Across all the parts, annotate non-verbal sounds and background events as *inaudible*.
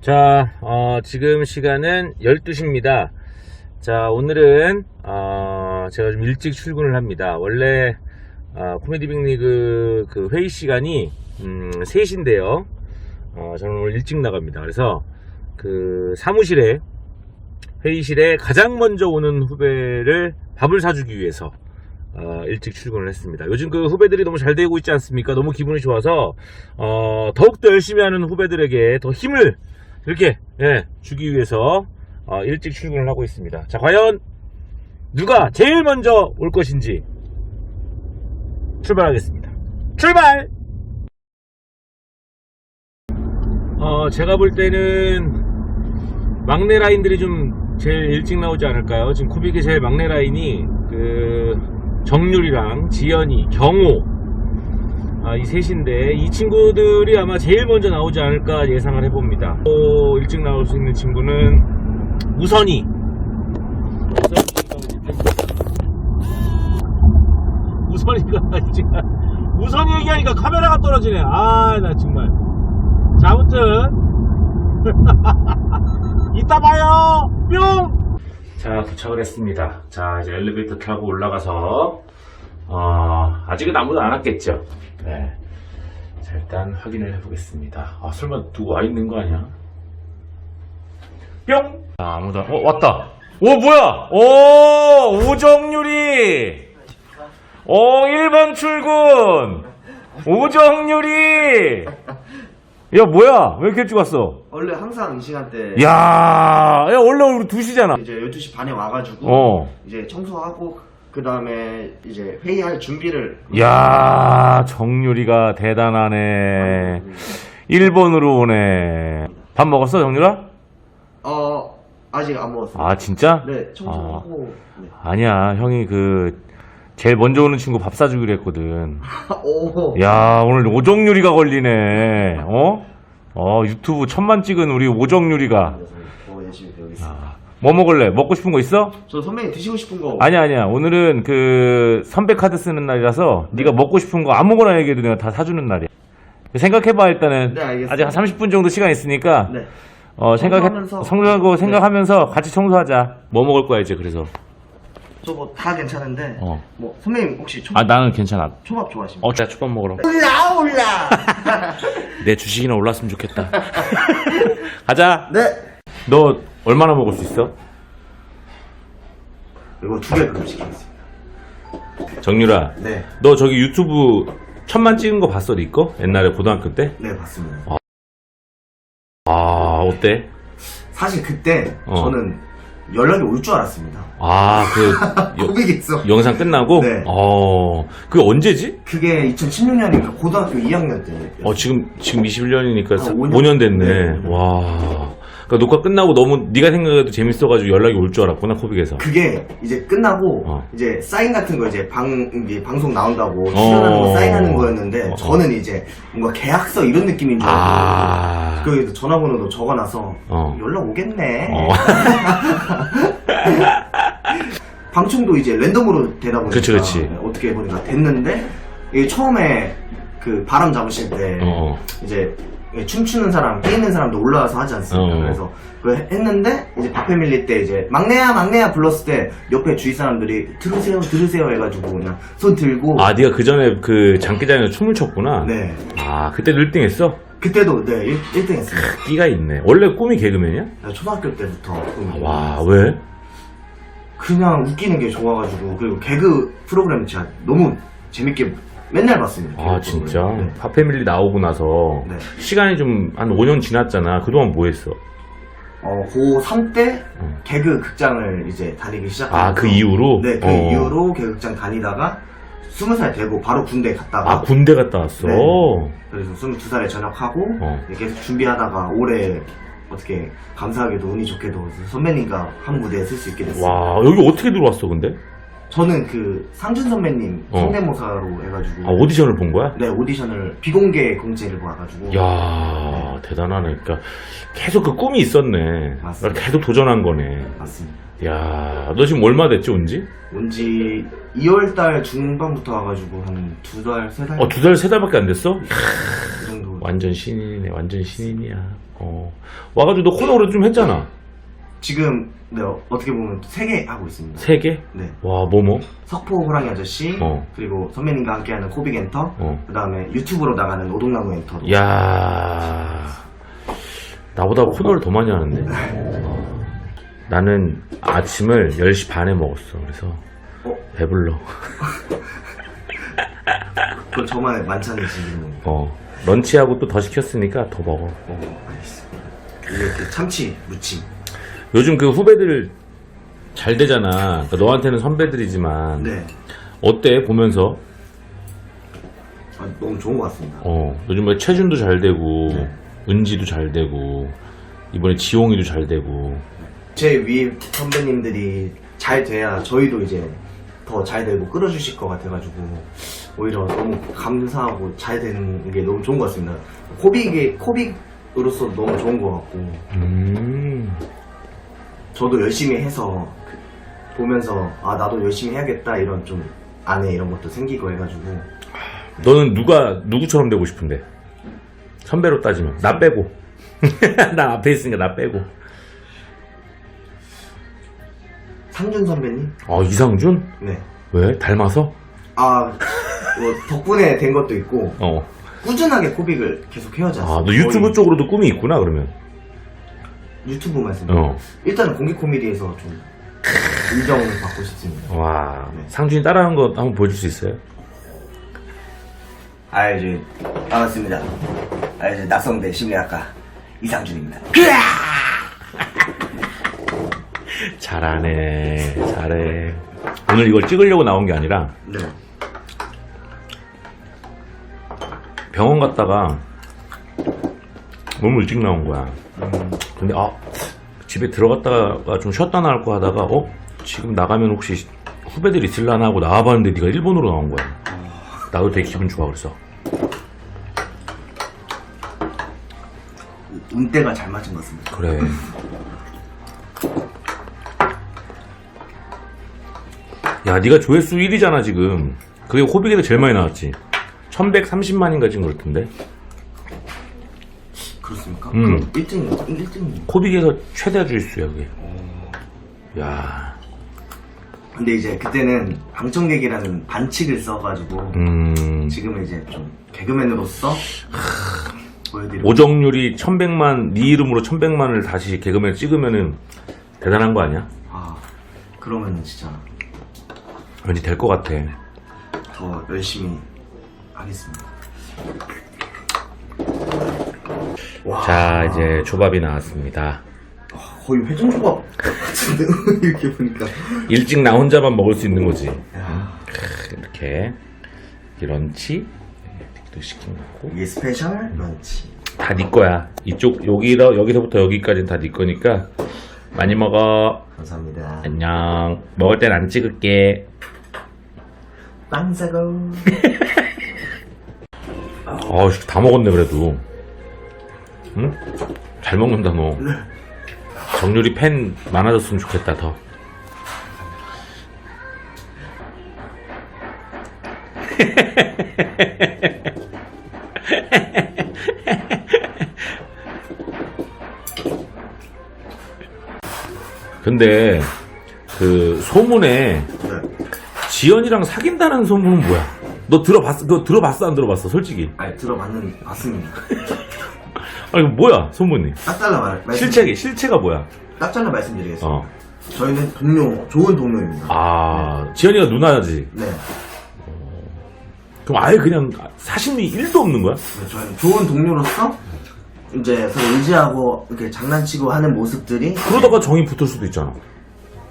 자, 어, 지금 시간은 12시입니다. 자, 오늘은, 어, 제가 좀 일찍 출근을 합니다. 원래, 어, 코미디 빅리그 그 회의 시간이, 음, 3시인데요. 어, 저는 오늘 일찍 나갑니다. 그래서, 그, 사무실에, 회의실에 가장 먼저 오는 후배를 밥을 사주기 위해서, 어, 일찍 출근을 했습니다. 요즘 그 후배들이 너무 잘 되고 있지 않습니까? 너무 기분이 좋아서, 어, 더욱더 열심히 하는 후배들에게 더 힘을 이렇게 예, 주기 위해서 어, 일찍 출근을 하고 있습니다. 자, 과연 누가 제일 먼저 올 것인지 출발하겠습니다. 출발! 어, 제가 볼 때는 막내 라인들이 좀 제일 일찍 나오지 않을까요? 지금 쿠빅의 제일 막내 라인이 그 정률이랑 지연이, 경호 아, 이 셋인데 이 친구들이 아마 제일 먼저 나오지 않을까 예상을 해봅니다. 또 일찍 나올 수 있는 친구는 우선이. 우선이가 *laughs* 지금 우선이 얘기하니까 카메라가 떨어지네. 아, 나 정말. 자, 아무튼 *laughs* 이따 봐요. 뿅. 자, 도착을 했습니다. 자, 이제 엘리베이터 타고 올라가서 어, 아직은 아무도 안 왔겠죠. 네. 자, 일단 확인을 해보겠습니다. 아, 설마 누구 와 있는 거 아니야? 뿅! 아, 아무도, 안- 어, 왔다! 오, 뭐야! 오, 오정유리! 오, 1번 출근! 오정유리! 야, 뭐야? 왜 이렇게 일찍 왔어? 원래 항상 이 시간대 야, 야, 원래 우리 2시잖아. 이제 12시 반에 와가지고 어. 이제 청소하고 그 다음에 이제 회의할 준비를 야, 정유리가 대단하네. 1번으로 오네. 밥 먹었어, 정유라? 어 아직 안 먹었어요. 아, 진짜? 네 청소하고 네. 아니야, 형이 그, 제일 먼저 오는 친구 밥 사주기로 했거든. *laughs* 오 야, 오늘 오정유리가 걸리네. 어? 어, 유튜브 천만 찍은 우리 오정유리가. 뭐 먹을래? 먹고 싶은 거 있어? 저 선배님 드시고 싶은 거 아니야, 아니야. 오늘은 그, 선배 카드 쓰는 날이라서, 네 가 먹고 싶은 거 아무거나 얘기해도 내가 다 사주는 날이야. 생각해봐, 일단은. 네, 알겠습니다. 아직 한 30분 정도 시간 있으니까. 네. 어, 생각해, 청소하면서- 성공하고 네. 생각하면서 같이 청소하자. 뭐 먹을 거야, 이제, 그래서. 저뭐다 괜찮은데 어. 뭐 선배님 혹시 초밥, 아, 나는 괜찮아. 초밥 좋아하십니까? 어, 자, 초밥 먹으러. 올라 올라 *laughs* 내 주식이나 올랐으면 좋겠다. *laughs* 가자. 네 너 얼마나 먹을 수 있어? 이거 두 개 그럼 시키겠습니다. 정유라. 네. 너 저기 유튜브 천만 찍은 거 봤어, 니 거? 옛날에 고등학교 때? 네 봤습니다. 아, 어때? 사실 그때 어. 저는 연락이 올 줄 알았습니다. 아, 그, *laughs* 여- 고백했어. 영상 끝나고? 네. 어, 그게 언제지? 그게 2016년이니까 고등학교 2학년 때. 어, 지금, 지금 21년이니까 아, 5년? 5년 됐네. 네. 와. 그러니까 녹화 끝나고 너무 네가 생각해도 재밌어가지고 연락이 올 줄 알았구나, 코빅에서. 그게 이제 끝나고 어. 이제 사인 같은 거 이제 방 이제 방송 나온다고 출연하는 어. 거 사인하는 거였는데 어. 저는 이제 뭔가 계약서 이런 느낌인 줄 알고 아. 그래서 전화번호도 적어놔서 어. 연락 오겠네. 어. *laughs* 방청도 이제 랜덤으로 되다 보니까 그치, 그치. 네, 어떻게 보니까 됐는데 이게 처음에 그 바람 잡으실 때 어. 이제 춤추는 사람, 깨 있는 사람도 올라와서 하지 않습니까? 어. 그래서 그 했는데 이제 박패밀리 때 이제 막내야 막내야 불렀을 때 옆에 주위 사람들이 들으세요 들으세요 해가지고 그냥 손 들고 아, 네가 그 전에 그 장기자에서 춤을 췄구나? 네 아, 그때 1등 했어? 그때도 네 1, 등 했어요. 끼가 있네. 원래 꿈이 개그맨이야? 초등학교 때부터 음, 와, 왜? 그냥 웃기는 게 좋아가지고 그리고 개그 프로그램 제가 너무 재밌게 맨날 봤습니다. 아, 개그 진짜? 프로그램. 네. 파패밀리 나오고 나서 네. 시간이 좀 한 5년 지났잖아. 그동안 뭐 했어? 어, 고3 때 음. 개그 극장을 이제 다니기 시작했고 아, 그 이후로? 네, 그 어. 이후로 개그 극장 다니다가 20살 되고 바로 군대 갔다가 아, 군대 갔다 왔어? 네. 그래서 22살에 전역하고 어. 계속 준비하다가 올해 어떻게 감사하게도 운이 좋게도 선배님과 한 무대에 쓸 수 있게 됐어요. 와, 여기 어떻게 들어왔어, 근데? 저는 그 상준 선배님 어. 성대모사로 해가지고 아, 오디션을 본 거야? 네 오디션을 비공개 공채를 봐가지고 야 대단하네. 그러니까 계속 그 꿈이 있었네. 맞습니다. 계속 도전한 거네. 맞습니다. 야, 너 지금 얼마 됐지, 온지? 온지 2월달 중반부터 와가지고 한 두 달, 세 달? 어, 두 달, 세 달밖에 안 됐어? 그 정도. 완전 신인이네, 완전 신인이야. 어. 와가지고 너 코너로 좀 했잖아. 지금 네, 어떻게 보면 세 개 하고 있습니다. 세 개? 네. 와, 뭐뭐? 석포 호랑이 아저씨 어. 그리고 선배님과 함께하는 코빅 엔터 어. 그 다음에 유튜브로 나가는 오동나무 엔터 야 나보다 코너를 더 많이 하는데. 어. 나는 아침을 10시 반에 먹었어. 그래서 어? 배불러. *laughs* 그건 저만의 만찬이 지금 어. 런치하고 또 더 시켰으니까 더 먹어. 어, 알겠습니다. 이렇게 참치 무침 요즘 그 후배들 잘 되잖아. 그러니까 너한테는 선배들이지만 네 어때 보면서? 아, 너무 좋은 것 같습니다. 어, 요즘에 최준도 잘 되고 네. 은지도 잘 되고 이번에 지용이도 잘 되고 제 위에 선배님들이 잘 돼야 저희도 이제 더 잘 되고 끌어주실 것 같아가지고 오히려 너무 감사하고 잘 되는 게 너무 좋은 것 같습니다. 코빅이 코빅으로서 너무 좋은 것 같고 음. 저도 열심히 해서 그- 보면서 아 나도 열심히 해야겠다 이런 좀 안에 이런 것도 생기고 해가지고 너는 누가 누구처럼 되고 싶은데? 선배로 따지면 나 빼고 *laughs* 나 앞에 있으니까 나 빼고 상준 선배님 아 이상준? 네. 왜? 닮아서? 아, 뭐 덕분에 된 것도 있고 어. 꾸준하게 코빅을 계속 해야지 아, 유튜브 쪽으로도 꿈이 있구나 그러면. 유튜브 말씀. 어. 일단은 공개 코미디에서 좀 인정을 받고 싶습니다. 와. 네. 상준이 따라하는 거 한번 보여줄 수 있어요? 아 이제 반갑습니다. 아 이제 낙성대 심리학과 이상준입니다. *laughs* 잘하네. 잘해. 오늘 이걸 찍으려고 나온 게 아니라 네. 병원 갔다가 너무 일찍 나온 거야. 음, 근데 아 집에 들어갔다가 좀 쉬었다 나올 거 하다가 어 지금 나가면 혹시 후배들 있을라나 하고 나와봤는데 네가 일본으로 나온 거야. 나도 되게 기분 좋아 그래서. 운때가 잘 맞은 것 같습니다. 그래. 야, 네가 조회수 1위잖아 지금. 그게 호빅에도 제일 많이 나왔지. 1130만인가 지금 그렇던데. 그렇습니까? 음. 그럼 1등 1등이. 코빅에서 최대 조회수야 그게. 야, 근데 이제 그때는 방청객이라는 반칙을 써가지고 음. 지금은 이제 좀 개그맨으로서 보여드리고 오정률이 1100만, 네 이름으로 1100만을 다시 개그맨 찍으면은 대단한 거 아니야? 아 그러면은 진짜 왠지 될 것 같아. 더 열심히 하겠습니다. 와, 자, 이제 조밥이 나왔습니다. 거의 회전조밥 같은데 *laughs* 이렇게 보니까. 일찍 나 혼자만 먹을 수 있는 거지. 야, 이렇게 런치 또 시킨 거고 이게 스페셜 런치. 다 네 거야. 이쪽 여기서 여기서부터 여기까지는 다 네 거니까 많이 먹어. 감사합니다. 안녕. 먹을 땐 안 찍을게. 빵 사고. *laughs* 아, 다 먹었네 그래도. 응? 잘 먹는다 너. 정률이 팬 많아졌으면 좋겠다 더. *laughs* 근데 그 소문에 네. 지연이랑 사귄다는 소문은 뭐야? 너 들어봤어? 너 들어봤어? 안 들어봤어? 솔직히. 아니 들어봤는 봤습니다. *laughs* 아니 이거 뭐야 소문이? 딱 잘라 말 말씀. 실체가 실체가 뭐야? 딱 잘라 말씀드리겠습니다. 어. 저희는 동료, 좋은 동료입니다. 아 지연이가 누나지. 네. 그럼 아예 그냥 사심이 1도 없는 거야? 네, 저희는 좋은 동료로서 이제 서로 의지하고 이렇게 장난치고 하는 모습들이 그러다가 정이 붙을 수도 있잖아.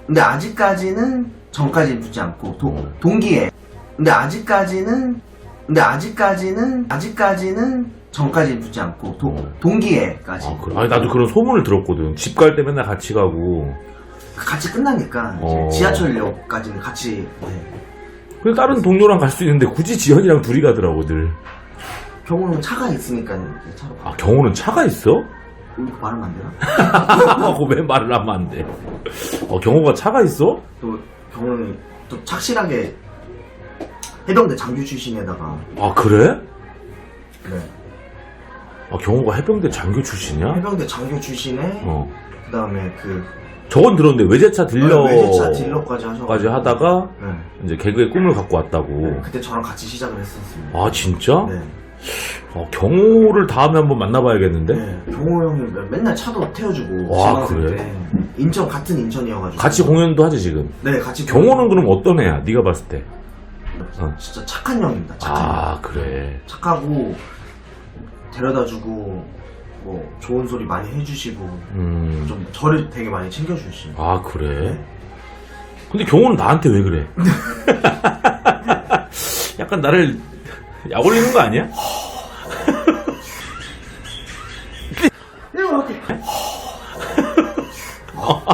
근데 아직까지는 전까지 붙지 않고 도- 동기에 근데 아직까지는 근데 아직까지는 아직까지는 전까지 붙지 않고 도- 동기에까지 아, 그래. 아니 나도 그런 소문을 들었거든. 집 갈 때 맨날 같이 가고. 같이 끝나니까 이제 어. 지하철역까지는 같이 네. 근데 다른 동료랑 갈 수 있는데 굳이 지연이랑 둘이 가더라고 늘. 경우는 차가 있으니까 이제 차로 가. 아 경호는 차가 있어? 이렇게 말하면 안 되나? 그거 *laughs* 왜 말을 하면 안 돼? 어 경호가 차가 있어? 또 경우는 또 착실하게 해병대 장교 출신에다가 아 그래? 네. 아, 경호가 해병대 장교 출신이야? 해병대 장교 출신에 어. 그 다음에 그 저건 들었는데 외제차 딜러. 외제차 딜러까지 하셔가지고 까지 하다가 네. 이제 개그의 꿈을 갖고 왔다고. 그때 저랑 같이 시작을 했었습니다. 아, 진짜? 네. 어, 경호를 다음에 한번 만나봐야겠는데? 네. 경호 형이 맨날 차도 태워주고 와, 지방생 그래? 때 인천 같은 인천이어가지고 같이 공연도 하지, 지금. 네 같이 경호는 그럼 어떤 애야? 네가 봤을 때? 어. 진짜 착한 형입니다. 착한 형. 아, 그래. 착하고 데려다주고 뭐 좋은 소리 많이 해주시고 음. 좀 저를 되게 많이 챙겨주시고 아, 그래? 근데 경호는 나한테 왜 그래? *laughs* 약간 나를 약 올리는 거 아니야? 네 이렇게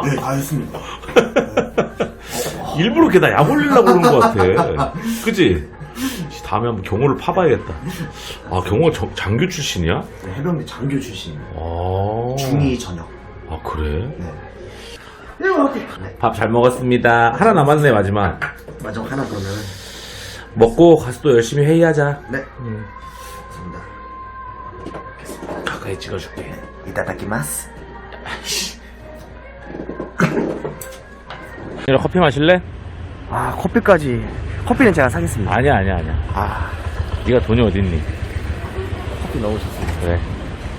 *laughs* 네다 했습니다. 일부러 걔나 약 올리려고 그러는 것 같아. 그지? 다음에 한번 경호를 파봐야겠다. 아, 경호가 저- 장교 출신이야? 네, 해병대 장교 출신입니다. 아. 중위 전역. 아, 그래? 네. 네 이렇게 네. 밥 잘 먹었습니다. 하나 남았네, 마지막. 마지막 하나 더는 먹고 가서 또 열심히 회의하자. 네 음. 좋습니다. 가까이 찍어줄게. 이따다키마스. 이런 커피 마실래? 아 커피까지 커피는 제가 사겠습니다. 아니야, 아니야, 아니야. 아 네가 돈이 어딨니? 커피 너무 좋습니다. 그래.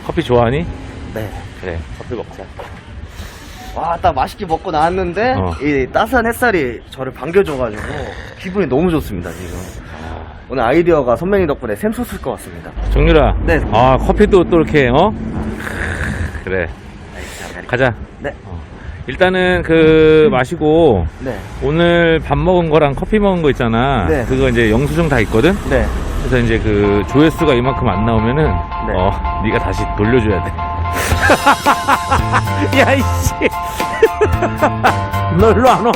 커피 좋아하니? 네. 그래. 커피 먹자. 와, 딱 맛있게 먹고 나왔는데 어. 이 따스한 햇살이 저를 반겨줘가지고 기분이 너무 좋습니다 지금. 아. 오늘 아이디어가 선배님 덕분에 샘솟을 것 같습니다. 정유라. 네. 아, 커피도 또 이렇게, 어? 그래. 가자. 네. 어. 일단은 그 마시고 네. 오늘 밥 먹은 거랑 커피 먹은 거 있잖아. 네. 그거 이제 영수증 다 있거든. 네. 그래서 이제 그 조회수가 이만큼 안 나오면은 네. 어 네가 다시 돌려줘야 돼. *laughs* 야 이씨. *laughs* 너 일로 안 와.